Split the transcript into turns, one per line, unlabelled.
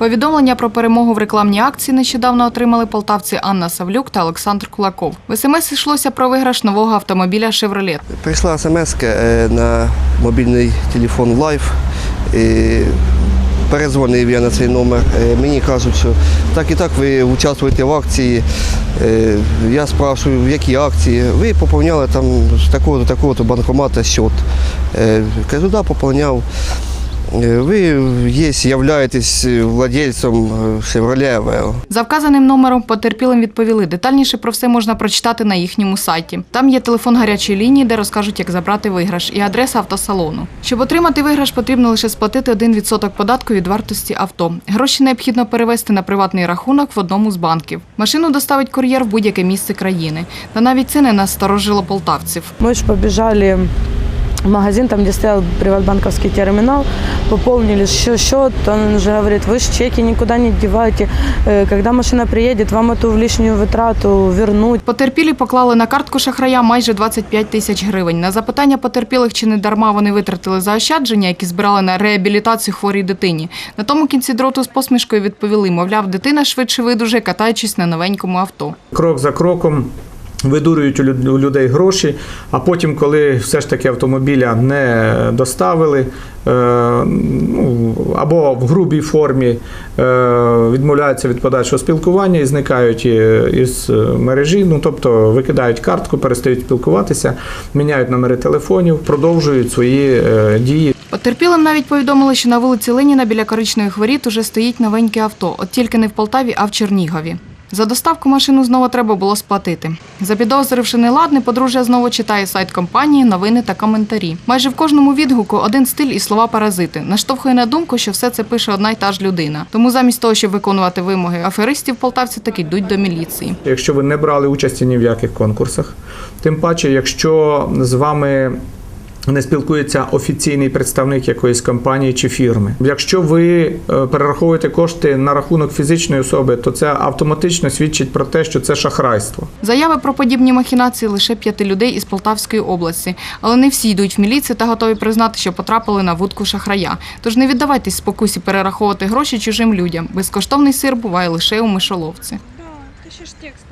Повідомлення про перемогу в рекламній акції нещодавно отримали полтавці Анна Савлюк та Олександр Кулаков. В СМС йшлося про виграш нового автомобіля «Шевролет».
Прийшла смс на мобільний телефон. І перезвонив я на цей номер. Е, Мені кажуть, що так і так ви участвуєте в акції. Е, Я спрашиваю, в якій акції. Ви поповняли там з такого-то, такого-то банкомата счет. Е, Кажу, да, поповняв. Е, Ви є, являєтесь владельцем е, Chevrolet Aveo.
За вказаним номером потерпілим відповіли. Детальніше про все можна прочитати на їхньому сайті. Там є телефон гарячої лінії, де розкажуть, як забрати виграш, і адреса автосалону. Щоб отримати виграш, потрібно лише сплатити 1% податку від вартості авто. Гроші необхідно перевести на приватний рахунок в одному з банків. Машину доставить кур'єр в будь-яке місце країни. Та навіть це не насторожило полтавців.
Мы же побежали в магазин, там, где стоял приватбанковский терминал, пополнили счет, счет, он уже говорит, вы же чеки никуда не девайте, Э, когда машина приедет, вам эту лишнюю витрату вернуть.
Потерпілі поклали на картку шахрая майже 25 тисяч гривень. На запитання потерпілих, чи не дарма вони витратили заощадження, які збирали на реабілітацію хворій дитині. На тому кінці дроту з посмішкою відповіли, мовляв, дитина швидше видуже, катаючись на новенькому авто.
крок за кроком. Видурюють у людей гроші, а потім, коли все ж таки автомобіля не доставили, е, ну, або в грубій формі е, відмовляються від подальшого спілкування і зникають е, із мережі, ну тобто викидають картку, перестають спілкуватися, міняють номери телефонів, продовжують свої дії.
Потерпілим навіть повідомили, що на вулиці Леніна біля коричневих воріт уже стоїть новеньке авто, от тільки не в Полтаві, а в Чернігові. За доставку машину знову треба було сплатити. Запідозривши неладне, подружжя знову читає сайт компанії, новини та коментарі. Майже в кожному відгуку один стиль і слова паразити. Наштовхує на думку, що все це пише одна й та ж людина. Тому замість того, щоб виконувати вимоги аферистів, полтавці таки йдуть до міліції.
Якщо ви не брали участі ні в яких конкурсах, тим паче, якщо з вами не спілкується офіційний представник якоїсь компанії чи фірми. Якщо ви е, перераховуєте кошти на рахунок фізичної особи, то це автоматично свідчить про те, що це шахрайство.
Заяви про подібні махінації лише п'яти людей із Полтавської області, але не всі йдуть в міліцію та готові признати, що потрапили на вудку шахрая. Тож не віддавайтесь спокусі перераховувати гроші чужим людям. Безкоштовний сир буває лише у мишоловці.
Ты ще ж текст